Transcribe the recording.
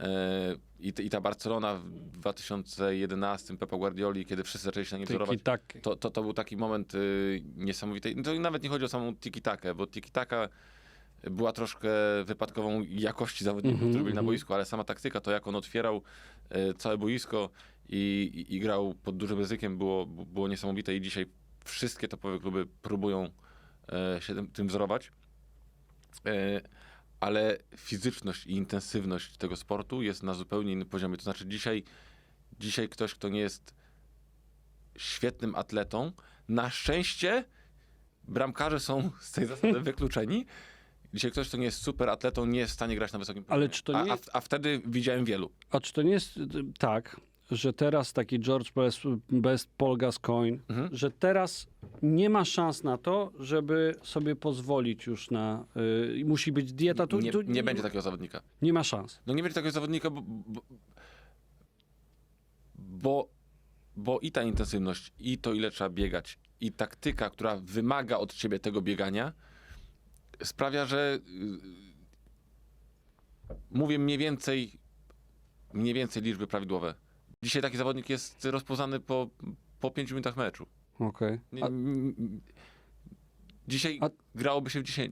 E, I, ta Barcelona w 2011 Pepa Guardioli, kiedy wszyscy zaczęli się na nim wzorować, to, to, to był taki moment y, niesamowitej. No to nawet nie chodzi o samą tiki-takę, bo tiki-taka była troszkę wypadkową jakości zawodników, Mhm, którzy byli na mhm. boisku, ale sama taktyka, to jak on otwierał y, całe boisko i, i, i grał pod dużym ryzykiem, było, było niesamowite i dzisiaj wszystkie topowe kluby próbują e, się tym, tym wzorować. E, ale fizyczność i intensywność tego sportu jest na zupełnie innym poziomie. To znaczy dzisiaj, dzisiaj ktoś, kto nie jest świetnym atletą, na szczęście bramkarze są z tej zasady wykluczeni. Dzisiaj ktoś, kto nie jest super atletą, nie jest w stanie grać na wysokim poziomie. Ale czy to nie- a, a, a wtedy widziałem wielu. A czy to nie jest y, tak, że teraz taki George Best, Best Paul Gascoigne, Mhm. że teraz nie ma szans na to, żeby sobie pozwolić już na... Y, musi być dieta. Tu, nie, tu, nie będzie takiego zawodnika. Nie ma szans. No nie będzie takiego zawodnika, bo, bo, bo, bo i ta intensywność, i to ile trzeba biegać, i taktyka, która wymaga od ciebie tego biegania, sprawia, że yy, mówię mniej więcej, mniej więcej liczby prawidłowe. Dzisiaj taki zawodnik jest rozpoznany po, po 5 minutach meczu. Okej. Nie- A- Dzisiaj A- grałoby się w 10.